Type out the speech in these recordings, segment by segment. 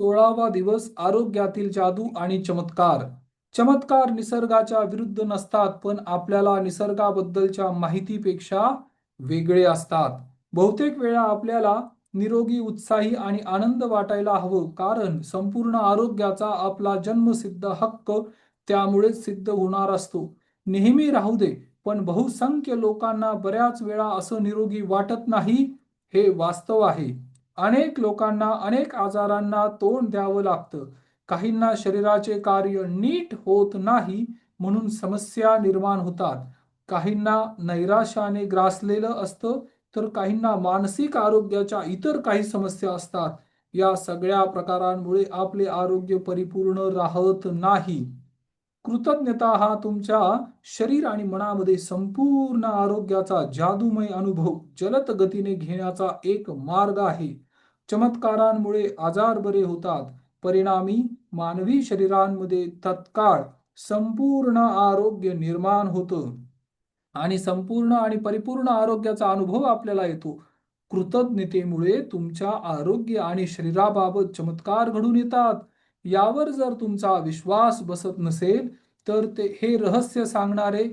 सोळावा दिवस आरोग्यातील जादू आणि चमत्कार. चमत्कार निसर्गाच्या विरुद्ध नसतात पण आपल्याला निसर्गाबद्दलच्या माहितीपेक्षा वेगळे असतात. बहुतेक वेळा आपल्याला निरोगी उत्साही आणि आनंद वाटायला हवं कारण संपूर्ण आरोग्याचा आपला जन्मसिद्ध हक्क त्यामुळेच सिद्ध होणार असतो. नेहमी राहू दे पण बहुसंख्य लोकांना बऱ्याच वेळा असं निरोगी वाटत नाही हे वास्तव आहे. अनेक लोकांना अनेक आजारांना तोंड द्यावं लागतं. काहींना शरीराचे कार्य नीट होत नाही म्हणून समस्या निर्माण होतात. काहींना नैराश्याने ग्रासलेलं असतं तर काहींना मानसिक आरोग्याच्या इतर काही समस्या असतात. या सगळ्या प्रकारांमुळे आपले आरोग्य परिपूर्ण राहत नाही. कृतज्ञता हा तुमच्या शरीर आणि मनामध्ये संपूर्ण आरोग्याचा जादूमय अनुभव जलद गतीने घेण्याचा एक मार्ग आहे. चमत्कारांमुळे आजार बरे होतात. परिणामी मानवी शरीरांमध्ये तत्काळ संपूर्ण आरोग्य निर्माण होतं. आणि संपूर्ण आणि परिपूर्ण आरोग्याचा अनुभव आपल्याला येतो. कृतज्ञतेमुळे तुमच्या आरोग्य आणि शरीराबाबत चमत्कार घडून येतात. यावर जर तुमचा विश्वास बसत नसेल तर ते हे रहस्य सांगणारे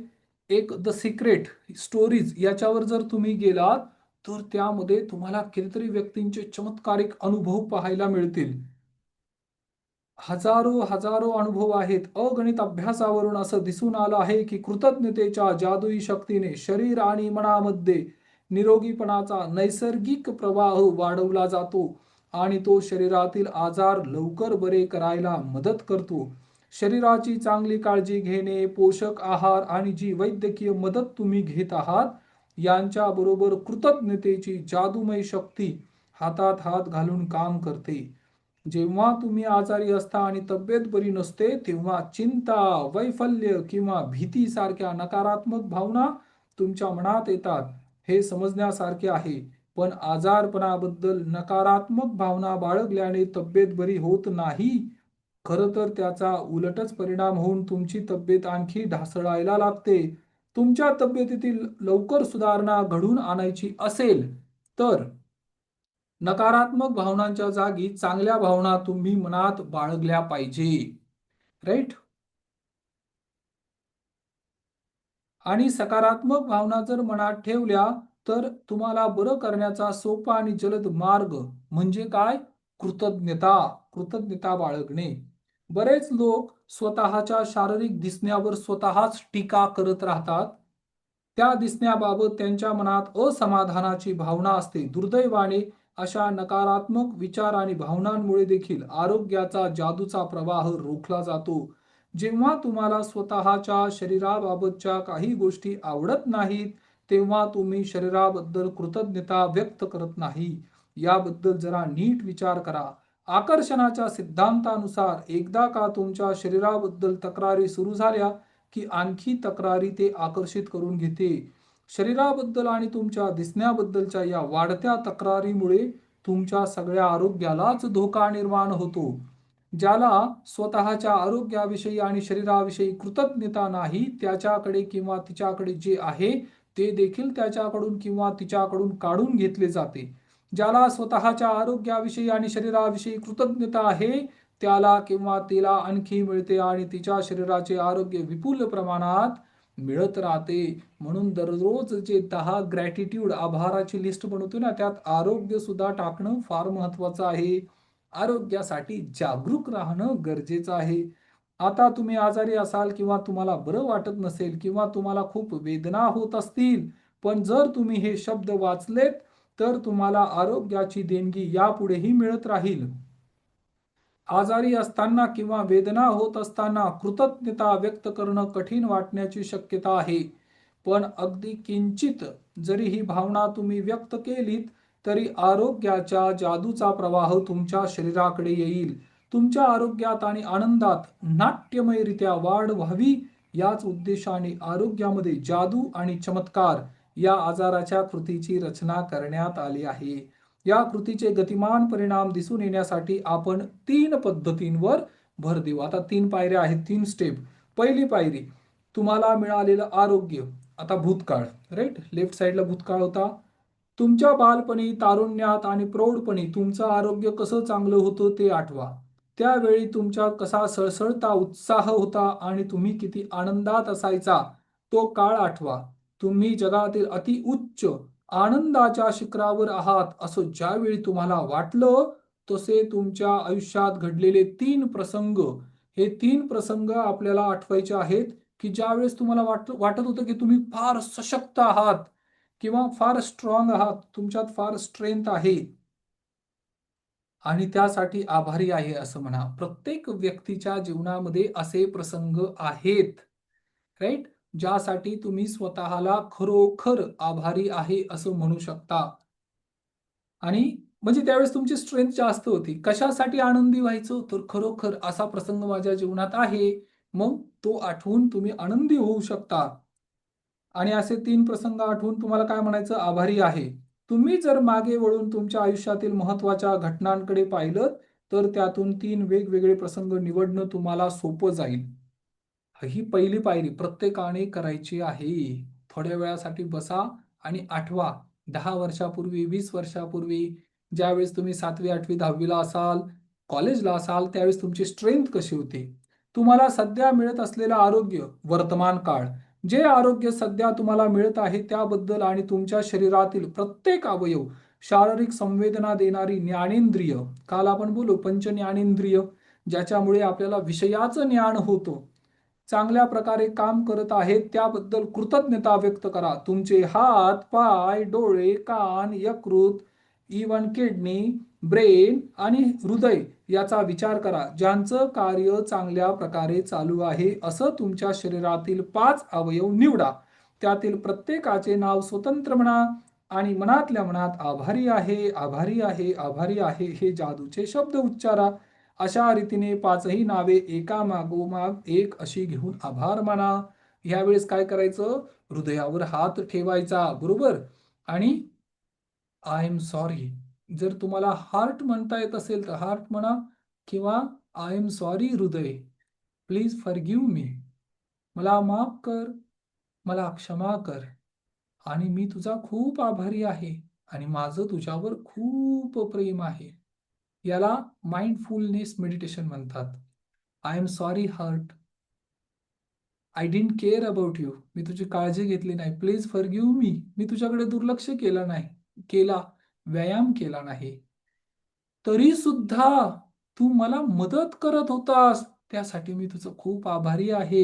एक द सिक्रेट स्टोरीज याच्यावर जर तुम्ही गेलात तर त्यामध्ये तुम्हाला कितीतरी व्यक्तींचे चमत्कारिक अनुभव पाहायला मिळतील. हजारो हजारो अनुभव आहेत. अगणित अभ्यासावरून असं दिसून आलं आहे की कृतज्ञतेच्या जादुई शक्तीने शरीर आणि मनामध्ये निरोगीपणाचा नैसर्गिक प्रवाह वाढवला जातो आणि तो शरीरातील आजार लवकर बरे करायला मदत करतो. शरीराची चांगली काळजी घेणे पोषक आहार आणि जी वैद्यकीय मदत तुम्ही घेत आहात यांच्या बरोबर कृतज्ञतेची जादूमय शक्ती हातात हात घालून काम करते. जेव्हा तुम्ही आजारी असता आणि तब्येत बरी नसते तेव्हा चिंता वैफल्य किंवा भीती सारख्या नकारात्मक भावना तुमच्या मनात येतात. हे समजण्यासारखे आहे. पण आजारपणाबद्दल नकारात्मक भावना बाळगल्याने तब्येत बरी होत नाही. खरं तर त्याचा उलटच परिणाम होऊन तुमची तब्येत आणखी ढासळायला लागते. तुमच्या तब्येतीतील लवकर सुधारणा घडून आणायची असेल तर नकारात्मक भावनांच्या जागी चांगल्या भावना तुम्ही मनात बाळगल्या पाहिजे. राईट आणि सकारात्मक भावना जर मनात ठेवल्या तर तुम्हाला बरं करण्याचा सोपा आणि जलद मार्ग म्हणजे काय? कृतज्ञता कृतज्ञता बाळगणे. बरेच लोक स्वतःच्या शारीरिक दिसण्यावर स्वतःच टीका करत राहतात. त्या दिसण्याबाबत त्यांच्या मनात असमाधानाची भावना असते. दुर्दैवाने अशा नकारात्मक विचार आणि भावनांमुळे देखील आरोग्याचा जादूचा प्रवाह रोखला जातो. जेव्हा तुम्हाला स्वतःच्या शरीराबाबतच्या काही गोष्टी आवडत नाहीत तेव्हा तुम्ही शरीराबद्दल कृतज्ञता व्यक्त करत नाही. याबद्दल जरा नीट विचार करा. आकर्षणाच्या सिद्धांतानुसार एकदा का तुमच्या शरीराबद्दल तक्रारी सुरू झाल्या की आणखी तक्रारी ते आकर्षित करून घेते? शरीराबद्दल आणि तुमच्या दिसण्याबद्दलच्या या वाढत्या तक्रारीमुळे तुमच्या सगळ्या आरोग्यालाच धोका निर्माण होतो ज्याला स्वतःच्या आरोग्याविषयी आणि शरीराविषयी कृतज्ञता नाही त्याच्याकडे किंवा तिच्याकडे जे आहे ते देखील त्याच्याकडून किंवा तिच्याकडून काढून घेतले जाते. ज्याला स्वतःच्या आरोग्याविषयी आणि शरीराविषयी कृतज्ञता आहे त्याला किंवा तिला आणखी मिळते आणि तिच्या शरीराचे आरोग्य विपुल प्रमाणात मिळत राहते. म्हणून दररोज जे दहा ग्रॅटिट्यूड आभाराची लिस्ट बनवतो ना त्यात आरोग्य सुद्धा टाकणं फार महत्वाचं आहे. आरोग्यासाठी जागरूक राहणं गरजेचं आहे. आता तुम्ही आजारी असाल किंवा तुम्हाला बरं वाटत नसेल किंवा तुम्हाला खूप वेदना होत असतील पण जर तुम्ही हे शब्द वाचलेत तर तुम्हाला आरोग्याची देणगी यापुढेही मिळत राहील. आजारी असताना किंवा वेदना होत असताना कृतज्ञता व्यक्त करणं कठीण वाटण्याची शक्यता आहे. पण अगदी किंचित जरी ही भावना तुम्ही व्यक्त केलीत तरी आरोग्याच्या जादूचा प्रवाह तुमच्या शरीराकडे येईल. तुमच्या आरोग्यात आणि आनंदात नाट्यमयरित्या वाढ व्हावी याच उद्देशाने आरोग्यामध्ये जादू आणि चमत्कार या आजाराच्या कृतीची रचना करण्यात आली आहे. या कृतीचे गतिमान परिणाम दिसून येण्यासाठी आपण तीन पद्धतींवर भर देऊ. आता तीन पायऱ्या आहेत तीन स्टेप पहिली पायरी तुम्हाला मिळालेलं आरोग्य आता भूतकाळ राईट लेफ्ट साईडला भूतकाळ होता. तुमच्या बालपणी तारुण्यात आणि प्रौढपणी तुमचं आरोग्य कसं चांगलं होतं ते आठवा. त्यावेळी तुमच्या कसा सळसळता उत्साह होता आणि तुम्ही किती आनंदात असायचा तो काळ आठवा. तुम्ही जगातील अति उच्च आनंदाच्या शिखरावर आहात असं ज्यावेळी तुम्हाला वाटलं तसे तुमच्या आयुष्यात घडलेले तीन प्रसंग हे तीन प्रसंग आपल्याला आठवायचे आहेत की ज्यावेळेस तुम्हाला वाट वाटत होतं की तुम्ही फार सशक्त आहात किंवा फार स्ट्रॉंग आहात तुमच्यात फार स्ट्रेंथ आहे. आणि त्यासाठी आभारी आहे असं म्हणा. प्रत्येक व्यक्तीच्या जीवनामध्ये असे प्रसंग आहेत. राईट ज्यासाठी तुम्ही स्वतःला खरोखर आभारी आहे असं म्हणू शकता. आणि म्हणजे त्यावेळेस तुमची स्ट्रेंथ जास्त होती. कशासाठी आनंदी व्हायचो? तर खरोखर असा प्रसंग माझ्या जीवनात आहे. मग तो आठवून तुम्ही आनंदी होऊ शकता. आणि असे तीन प्रसंग आठवून तुम्हाला काय म्हणायचं? आभारी आहे. तुम्ही जर मागे वळून तुमच्या आयुष्यातील महत्त्वाच्या घटनांकडे पाहिलं तर त्यातून तीन वेगवेगळे प्रसंग निवडणं तुम्हाला सोपं जाईल. ही पहिली पायरी प्रत्येकाने करायची आहे. थोड्या वेळासाठी बसा आणि आठवा. दहा वर्षापूर्वी वीस वर्षापूर्वी ज्यावेळेस तुम्ही सातवी आठवी दहावीला असाल कॉलेजला असाल त्यावेळेस तुमची स्ट्रेंथ कशी होती? तुम्हाला सध्या मिळत असलेलं आरोग्य वर्तमान काळ जे आरोग्य सध्या तुम्हाला मिळत आहे त्याबद्दल आणि तुमच्या शरीरातील प्रत्येक अवयव शारीरिक संवेदना देणारी ज्ञानेंद्रिय काल आपण बोलू पंच ज्ञानेंद्रिय ज्याच्यामुळे आपल्याला विषयाचं ज्ञान होतं. चांगल्या प्रकारे काम करत आहेत त्याबद्दल कृतज्ञता व्यक्त करा. तुमचे हात पाय डोळे कान यकृत इवन किडनी ब्रेन आणि हृदय याचा विचार करा. ज्यांचं कार्य चांगल्या प्रकारे चालू आहे असं तुमच्या शरीरातील पाच अवयव निवडा. त्यातील प्रत्येकाचे नाव स्वतंत्र म्हणा आणि मनातल्या मनात आभारी आहे आभारी आहे आभारी आहे हे जादूचे शब्द उच्चारा. अशा रीतीने पाचही नावे एका मागोमाग एक अशी घेऊन आभार माना. ह्यावेळेस काय करायचं? हृदयावर हात ठेवायचा बरोबर? आणि आय एम सॉरी जर तुम्हाला हार्ट म्हणता येत असेल तर हार्ट म्हणा किंवा आय एम सॉरी हृदय. प्लीज फॉरगिव मी मला माफ कर. मला क्षमा कर. आणि मी तुझा खूप आभारी आहे. आणि माझं तुझ्यावर खूप प्रेम आहे. याला माइंडफुलनेस मेडिटेशन म्हणतात. I am sorry heart I didn't care about you मी तुझी काळजी घेतली नाही. प्लीज फॉरगिव मी मी तुझ्याकडे दुर्लक्ष केलं नाही. केला व्यायाम केला नाही. तरी सुद्धा तू मला मदत करत होतास. त्यासाठी मी तुझं खूप आभारी आहे.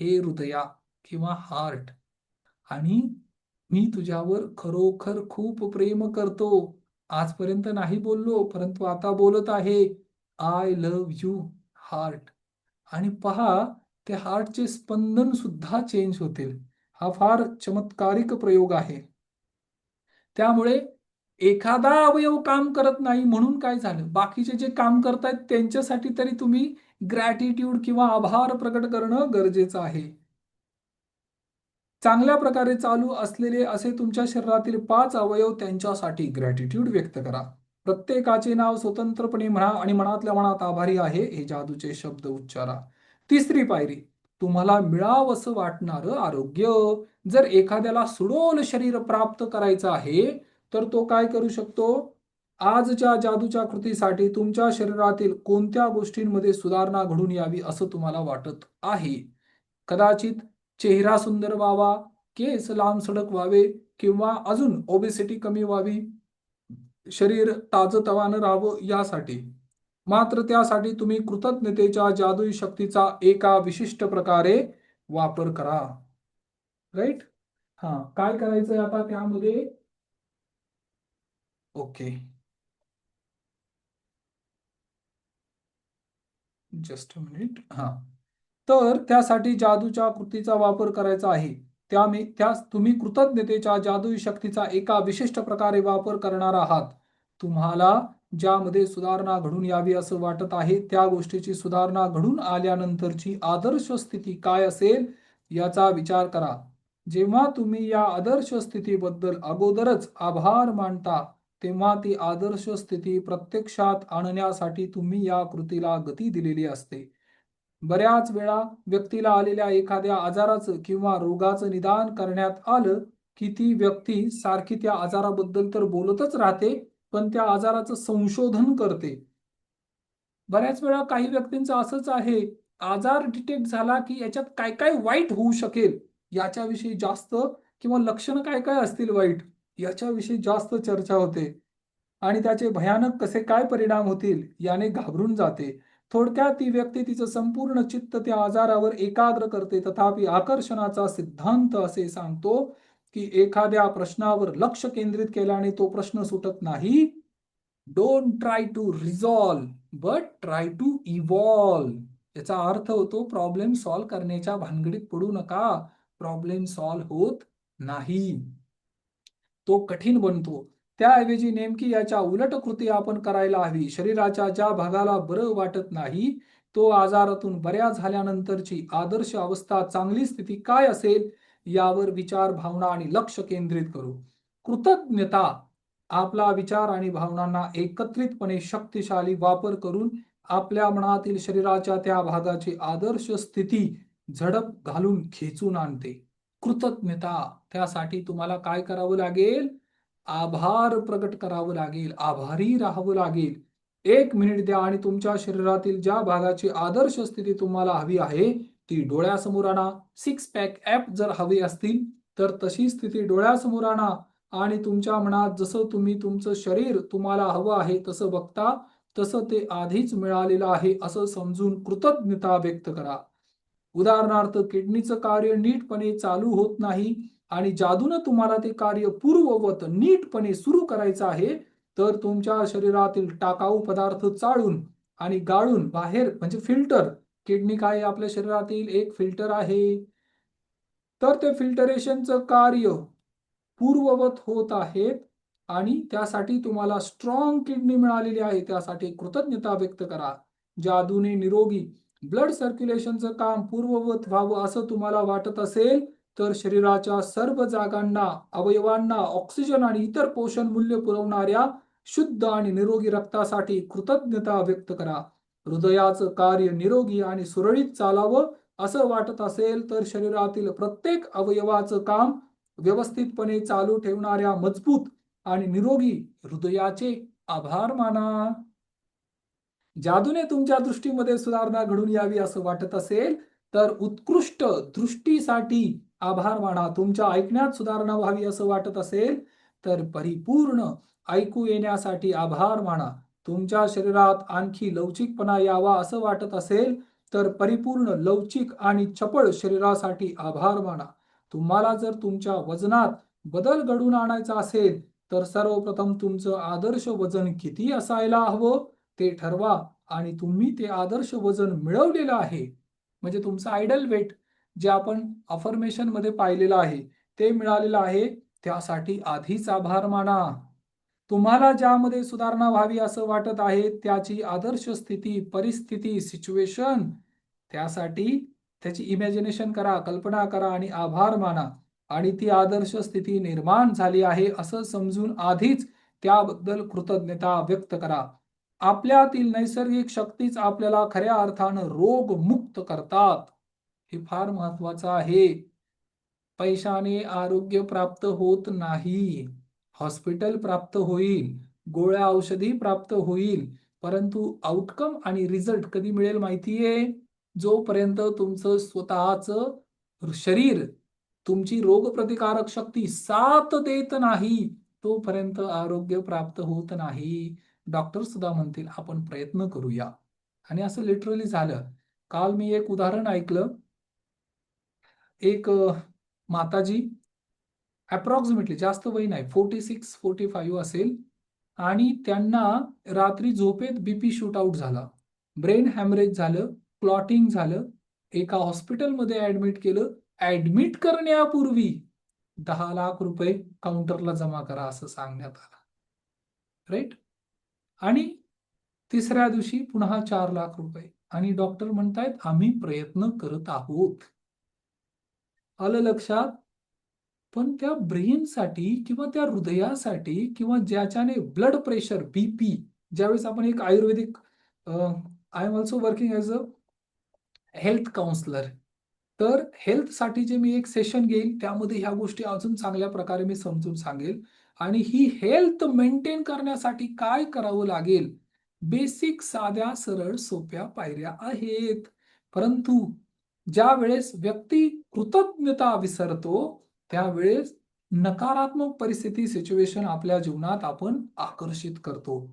हे हृदया किंवा हार्ट आणि मी तुझ्यावर खरोखर खूप प्रेम करतो. आजपर्यंत नाही बोललो परंतु आता बोलत आहे. आय लव्ह यू हार्ट आणि पहा ते हार्टचे स्पंदन सुद्धा चेंज होतील. हा फार चमत्कारिक प्रयोग आहे. त्यामुळे एखादा अवयव काम करत नाही म्हणून काय झालं? बाकीचे जे काम करतायत त्यांच्यासाठी तरी तुम्ही ग्रॅटिट्यूड किंवा आभार प्रकट करणं गरजेचं आहे. चांगल्या प्रकारे चालू असलेले असे तुमच्या शरीरातील पाच अवयव त्यांच्यासाठी ग्रॅटिट्यूड व्यक्त करा. प्रत्येकाचे नाव स्वतंत्रपणे म्हणा आणि मनातल्या मनात आभारी आहे हे जादूचे शब्द उच्चारा. तिसरी पायरी तुम्हाला मिळावंसं वाटणारं आरोग्य. जर एखाद्याला सुडोल शरीर प्राप्त करायचं आहे तर तो काय करू शकतो? आजच्या जादूच्या कृतीसाठी तुमच्या शरीरातील कोणत्या गोष्टींमध्ये सुधारणा घडून यावी असं तुम्हाला वाटत आहे? कदाचित चेहरा सुंदर व्हावा केस लांब सडक व्हावे किंवा अजून ओबेसिटी कमी व्हावी शरीर ताजतवानं राहावं यासाठी. मात्र त्यासाठी तुम्ही कृतज्ञतेच्या जादुई शक्तीचा एका विशिष्ट प्रकारे वापर करा. राईट हा काय करायचंय आता त्यामध्ये? ओके जस्ट मिनिट हा. तर त्यासाठी जादूच्या कृतीचा वापर करायचा आहे. त्या मी त्यास तुम्ही कृतज्ञतेच्या जादुई शक्तीचा एका विशिष्ट प्रकारे वापर करणार आहात. तुम्हाला ज्यामध्ये सुधारणा घडून यावी असं वाटत आहे त्या गोष्टीची सुधारणा घडून आल्यानंतरची आदर्श स्थिती काय असेल याचा विचार करा. जेव्हा तुम्ही या आदर्श स्थितीबद्दल अगोदरच आभार मानता तेव्हा ती आदर्श स्थिती प्रत्यक्षात आणण्यासाठी तुम्ही या कृतीला गती दिलेली असते. बऱ्याच वेळा व्यक्तीला आलेल्या एखाद्या आजाराचं किंवा रोगाचं निदान करण्यात आलं की ती व्यक्ती सारखी त्या आजाराबद्दल तर बोलतच राहते पण त्या आजाराचं संशोधन करते. बऱ्याच वेळा काही व्यक्तींचं असंच आहे आजार डिटेक्ट झाला की याच्यात काय काय वाईट होऊ शकेल याच्याविषयी जास्त किंवा लक्षणं काय काय असतील वाईट याच्याविषयी जास्त चर्चा होते. आणि त्याचे भयानक कसे काय परिणाम होतील याने घाबरून जाते. थोडक्यात ती व्यक्ती तिचं संपूर्ण चित्त त्या आजारावर एकाग्र करते. तथापि आकर्षणाचा सिद्धांत असे सांगतो की एखाद्या प्रश्नावर लक्ष केंद्रित केल्याने तो प्रश्न सुटत नाही. Don't try to resolve but try to evolve याचा अर्थ होतो प्रॉब्लेम सॉल्व्ह करण्याच्या भानगडीत पडू नका. प्रॉब्लेम सॉल्व्ह होत नाही. तो कठीण बनतो. त्याऐवजी नेमकी याच्या उलट कृती आपण करायला हवी. शरीराच्या ज्या भागाला बरं वाटत नाही तो आजारातून बऱ्या झाल्यानंतरची आदर्श अवस्था चांगली स्थिती काय असेल यावर विचार भावना आणि लक्ष केंद्रित करू. कृतज्ञता आपला विचार आणि भावनांना एकत्रितपणे शक्तिशाली वापर करून आपल्या मनातील शरीराच्या त्या भागाची आदर्श स्थिती झडप घालून खेचून आणते. कृतज्ञता त्यासाठी तुम्हाला काय करावं लागेल? आभार प्रकट करावं लागेल आभारी राहावं लागेल. एक मिनिट द्या आणि तुमच्या शरीरातील ज्या भागाची आदर्श स्थिती तुम्हाला हवी आहे ती डोळ्यासमोर आणा. सिक्स पॅक ऍप जर हवी असतील तर तशी स्थिती डोळ्यासमोर आणा. आणि तुमच्या मनात जसं तुम्ही तुमचं शरीर तुम्हाला हवं आहे तसं बघता तसं ते आधीच मिळालेलं आहे असं समजून कृतज्ञता व्यक्त करा. उदाहरणार्थ किडनीचं कार्य नीटपणे चालू होत नाही आणि जादून तुम्हाला ते कार्य पूर्ववत नीटपणे सुरू करायचं आहे तर तुमच्या शरीरातील टाकाऊ पदार्थ चाळून आणि गाळून बाहेर म्हणजे फिल्टर किडनी काय आपल्या शरीरातील? एक फिल्टर आहे. तर ते फिल्टरेशनचं कार्य पूर्ववत होत आहेत आणि त्यासाठी तुम्हाला स्ट्रॉंग किडनी मिळालेली आहे. त्यासाठी कृतज्ञता व्यक्त करा. जादूने निरोगी ब्लड सर्क्युलेशनचं काम पूर्ववत व्हावं असं तुम्हाला वाटत असेल तर शरीराच्या सर्व जागांना अवयवांना ऑक्सिजन आणि इतर पोषण मूल्य पुरवणाऱ्या शुद्ध आणि निरोगी रक्तासाठी कृतज्ञता व्यक्त करा. हृदयाचं कार्य निरोगी आणि सुरळीत चालावं असं वाटत असेल तर शरीरातील प्रत्येक अवयवाचं काम व्यवस्थितपणे चालू ठेवणाऱ्या मजबूत आणि निरोगी हृदयाचे आभार माना. जादूने तुमच्या दृष्टीमध्ये सुधारणा घडून यावी असं वाटत असेल तर उत्कृष्ट दृष्टीसाठी आभार माना. तुमच्या ऐकण्यात सुधारणा व्हावी असं वाटत असेल तर परिपूर्ण ऐकू येण्यासाठी आभार माना. तुमच्या शरीरात आणखी लवचिकपणा यावा असं वाटत असेल तर परिपूर्ण लवचिक आणि चपळ शरीरासाठी आभार माना. तुम्हाला जर तुमच्या वजनात बदल घडून आणायचा असेल तर सर्वप्रथम तुमचं आदर्श वजन किती असायला हवं ते ठरवा आणि तुम्ही ते आदर्श वजन मिळवलेलं आहे. म्हणजे तुमचं आयडल वेट जे आपण अफर्मेशनमध्ये पाहिलेलं आहे ते मिळालेलं आहे त्यासाठी आधीच आभार माना. तुम्हाला ज्यामध्ये सुधारणा व्हावी असं वाटत आहे त्याची आदर्श स्थिती परिस्थिती सिच्युएशन त्यासाठी त्याची इमॅजिनेशन करा कल्पना करा आणि आभार माना. आणि ती आदर्श स्थिती निर्माण झाली आहे असं समजून आधीच त्याबद्दल कृतज्ञता व्यक्त करा. आपल्यातील नैसर्गिक शक्तीच आपल्याला खऱ्या अर्थानं रोग मुक्त करतात. हे फार महत्वाचं आहे. पैशाने आरोग्य प्राप्त होत नाही. हॉस्पिटल प्राप्त होईल गोळ्या औषधी प्राप्त होईल परंतु आउटकम आणि रिझल्ट कधी मिळेल माहितीये? जोपर्यंत तुमचं स्वतःच शरीर तुमची रोगप्रतिकारक शक्ती साथ देत नाही तोपर्यंत आरोग्य प्राप्त होत नाही. डॉक्टर सुद्धा म्हणतील आपण प्रयत्न करूया. आणि असं लिटरली झालं. काल मी एक उदाहरण ऐकलं. एक माताजी अप्रॉक्सिमेटली जास्त वय नाही फोर्टी सिक्स फोर्टी फाईव्ह असेल. आणि त्यांना रात्री झोपेत बीपी शूट आउट झाला. ब्रेन हॅमरेज झालं क्लॉटिंग झालं. एका हॉस्पिटलमध्ये ऍडमिट केलं. ऍडमिट करण्यापूर्वी दहा लाख रुपये काउंटरला जमा करा असं सांगण्यात आलं. राईट आणि तिसऱ्या दिवशी पुन्हा चार लाख रुपये. आणि डॉक्टर म्हणतायत आम्ही प्रयत्न करत आहोत. आलं लक्षात? पण त्या ब्रेनसाठी किंवा त्या हृदयासाठी किंवा ज्याच्याने ब्लड प्रेशर बीपी ज्यावेळेस आपण एक Ayurvedic I am also working as a health counsellor तर हेल्थसाठी जे मी एक सेशन घेईन त्यामध्ये ह्या गोष्टी अजून चांगल्या प्रकारे मी समजून सांगेल. आणि ही हेल्थ मेंटेन करण्यासाठी काय करावं लागेल? बेसिक साध्या सरळ सोप्या पायऱ्या आहेत. परंतु ज्या वेळेस व्यक्ती कृतज्ञता विसरतो त्यावेळेस नकारात्मक परिस्थिती सिच्युएशन आपल्या जीवनात आपण आकर्षित करतो.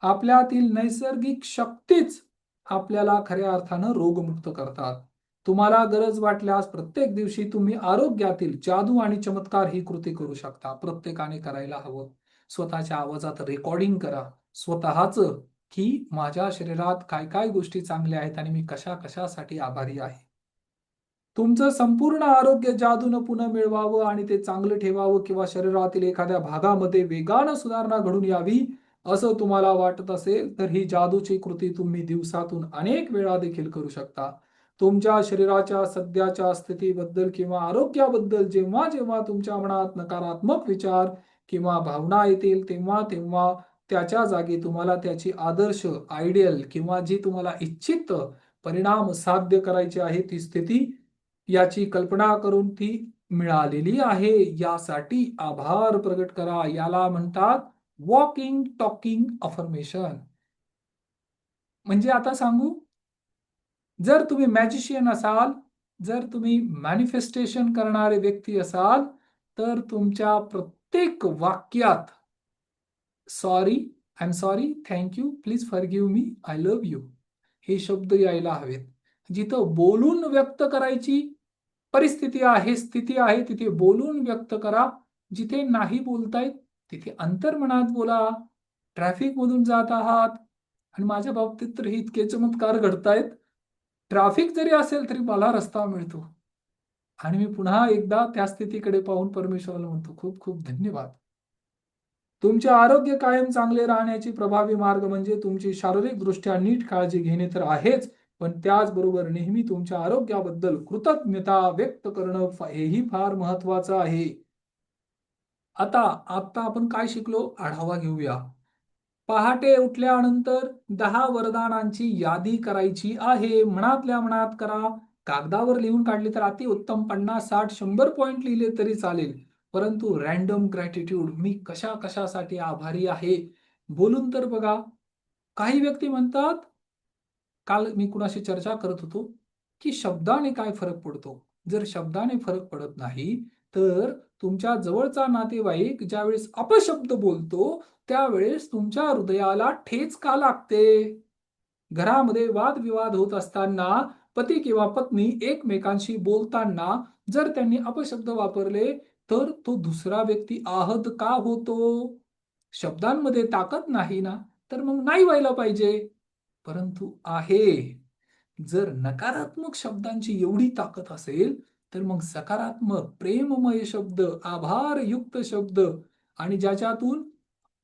आपल्यातील नैसर्गिक शक्तीच आपल्याला खऱ्या अर्थानं रोगमुक्त करतात. तुम्हाला गरज वाटल्यास प्रत्येक दिवशी तुम्ही आरोग्यातील जादू आणि चमत्कार ही कृती करू शकता. प्रत्येकाने करायला हवं. स्वतःच्या आवाजात रेकॉर्डिंग करा. स्वतःच की माझ्या शरीरात काय काय गोष्टी चांगल्या आहेत आणि मी कशा कशासाठी आभारी आहे? तुमचं संपूर्ण आरोग्य जादून पुन्हा मिळवावं आणि ते चांगलं ठेवावं किंवा शरीरातील एखाद्या भागामध्ये वेगानं सुधारणा घडून यावी असं तुम्हाला वाटत असेल तर ही जादूची कृती तुम्ही दिवसातून अनेक वेळा देखील करू शकता. तुमच्या शरीराच्या सध्याच्या स्थितीबद्दल किंवा आरोग्याबद्दल जेव्हा जेव्हा तुमच्या मनात नकारात्मक विचार किंवा भावना येतील तेव्हा तेव्हा त्याच्या जागी तुम्हाला त्याची आदर्श आयडियल किंवा जी तुम्हाला इच्छित परिणाम साध्य करायची आहे ती स्थिती याची कल्पना करून ती मिळालेली आहे. यासाठी आभार प्रगट करा. याला म्हणतात वॉकिंग टॉकिंग अफर्मेशन म्हणजे आता सांगू जर तुम्ही मॅजिशियन असाल जर तुम्ही मॅनिफेस्टेशन करणारे व्यक्ती असाल तर तुमच्या प्रत्येक वाक्यात sorry I am sorry thank you please forgive me I love you हे शब्द यायला हवेत. जिथं बोलून व्यक्त करायची परिस्थिती आहे स्थिती आहे तिथे बोलून व्यक्त करा. जिथे नाही बोलतायत तिथे अंतर्मनात बोला. ट्रॅफिक मधून जात आहात आणि माझ्या बाबतीत तर हे इतके चमत्कार घडतायत. ट्रॅफिक जरी असेल तरी मला रस्ता मिळतो. आणि मी पुन्हा एकदा त्या स्थितीकडे पाहून परमेश्वराला म्हणतो खूप खूप धन्यवाद. तुमचे आरोग्य कायम चांगले राहण्याची प्रभावी मार्ग म्हणजे तुमची शारीरिक दृष्ट्या नीट काळजी घेणे तर आहेच. पण त्याचबरोबर नेहमी तुमच्या आरोग्याबद्दल कृतज्ञता व्यक्त करणं हेही फार महत्वाचं आहे. आता आता आपण काय शिकलो? आढावा घेऊया. पहाटे उठल्यानंतर दहा वरदानांची यादी करायची आहे. मनातल्या मनात करा. कागदावर लिहून काढली तर अति उत्तम. पन्नास साठ शंभर पॉइंट लिहिले तरी चालेल. परंतु रॅन्डम ग्रॅटिट्यूड मी कशा कशासाठी आभारी आहे? बोलून तर बघा. काही व्यक्ती म्हणतात काल मी कुणाशी चर्चा करत होतो की शब्दाने काय फरक पडतो? जर शब्दाने फरक पडत नाही तर तुमच्या जवळचा नातेवाईक ज्यावेळेस अपशब्द बोलतो त्यावेळेस तुमच्या हृदयाला ठेच का लागते? घरामध्ये वादविवाद होत असताना पती किंवा पत्नी एकमेकांशी बोलताना जर त्यांनी अपशब्द वापरले तर तो दुसरा व्यक्ती आहत का होतो? शब्दांमध्ये ताकद नाही ना? तर मग नाही व्हायला पाहिजे. परंतु आहे. जर नकारात्मक शब्दांची एवढी ताकद असेल तर मग सकारात्मक प्रेममय शब्द आभारयुक्त शब्द आणि ज्याच्यातून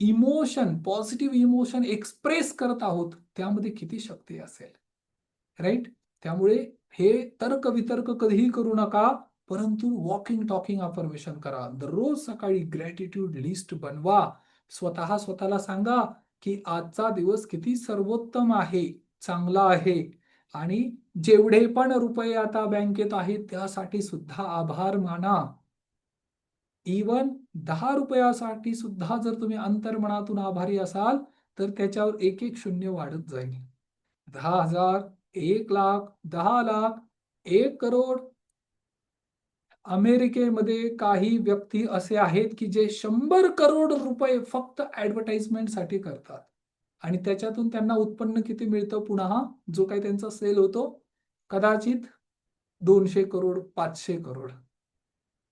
इमोशन पॉझिटिव्ह इमोशन एक्सप्रेस करत आहोत त्यामध्ये किती शक्ती असेल? राईट? त्यामुळे हे तर्क वितर्क कधीही करू नका परंतु वॉकिंग टॉकिंग अफर्मेशन करा. दररोज सकाळी ग्रॅटिट्यूड लिस्ट बनवा. स्वतः स्वतःला सांगा की आजचा दिवस किती सर्वोत्तम आहे चांगला आहे. आणि जेवढे पण रुपये आता बँकेत आहेत त्यासाठी सुद्धा आभार माना. इवन दहा रुपयासाठी सुद्धा जर तुम्ही अंतर्मनातून आभारी असाल तर त्याच्यावर एक एक शून्य वाढत जाईल. दहा हजार एक लाख दहा लाख एक करोड अमेरिकेमध्ये काही व्यक्ती असे आहेत की जे शंभर करोड रुपये फक्त ऍडव्हर्टाइजमेंटसाठी करतात. आणि त्याच्यातून त्यांना उत्पन्न किती मिळतं पुन्हा? जो काही त्यांचा सेल होतो कदाचित दोनशे करोड पाचशे करोड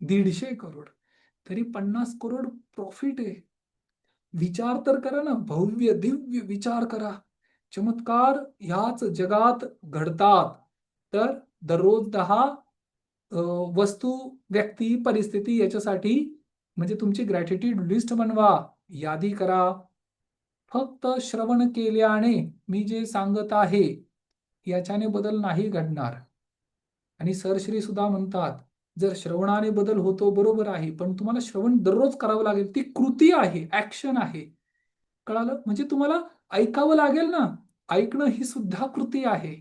दीडशे करोड तरी पन्नास करोड प्रॉफिट आहे. विचार तर करा ना भव्य दिव्य विचार करा. चमत्कार ह्याच जगात घडतात. तर दररोज दहा वस्तू व्यक्ती परिस्थिती याच्यासाठी म्हणजे तुमची ग्रॅटिट्यूड लिस्ट बनवा यादी करा. फक्त श्रवण केल्याने मी जे सांगत आहे याच्याने बदल नाही घडणार. आणि सरश्री सुद्धा म्हणतात जर श्रवणाने बदल होतो बरोबर आहे पण तुम्हाला श्रवण दररोज करावं लागेल ती कृती आहे ऍक्शन आहे. कळालं? म्हणजे तुम्हाला ऐकावं लागेल ना ऐकणं ही सुद्धा कृती आहे.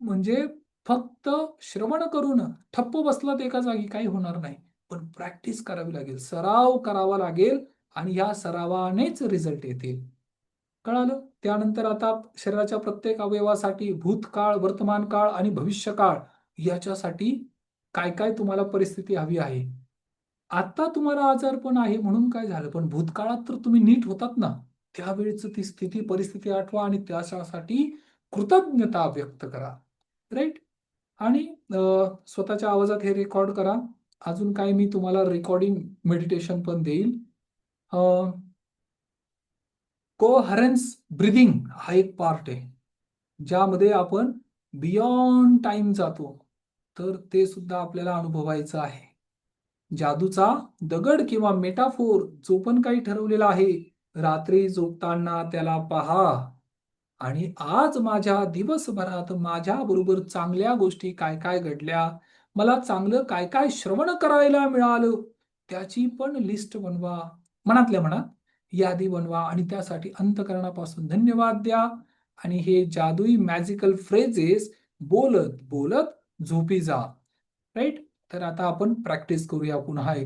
म्हणजे फक्त श्रवण करून ठप्प बसलात एका जागी काही होणार नाही. पण प्रॅक्टिस करावी लागेल. सराव करावा लागेल आणि या सरावानेच रिझल्ट येतील. कळालं? त्यानंतर आता शरीराच्या प्रत्येक अवयवासाठी भूतकाळ वर्तमान काळ आणि भविष्यकाळ याच्यासाठी काय काय तुम्हाला परिस्थिती हवी आहे? आता तुम्हाला आजारपण आहे म्हणून काय झालं? पण भूतकाळात तर तुम्ही नीट होतात ना. त्यावेळेच ती स्थिती परिस्थिती आठवा आणि त्यासाठी कृतज्ञता व्यक्त करा. राईट आणि स्वतःच्या आवाजात हे रेकॉर्ड करा. अजून काय मी तुम्हाला रेकॉर्डिंग मेडिटेशन पण देईल. कोहरन्स ब्रिदिंग हा एक पार्ट आहे. ज्यामध्ये आपण बियॉन्ड टाइम जातो. तर ते सुद्धा आपल्याला अनुभवायचं आहे. जादूचा दगड किंवा मेटाफोर जो पण काही ठरवलेला आहे रात्री झोपताना त्याला पहा. आणि आज माझ्या दिवसभरात माझ्या बरोबर चांगल्या गोष्टी काय काय घडल्या मला चांगलं काय काय श्रवण करायला मिळालं त्याची पण लिस्ट बनवा. मनातल्या मनात यादी बनवा आणि त्यासाठी अंतकरणापासून धन्यवाद द्या. आणि हे जादुई मॅजिकल फ्रेजेस बोलत बोलत झोपी जा. राईट तर आता आपण प्रॅक्टिस करूया पुन्हा एक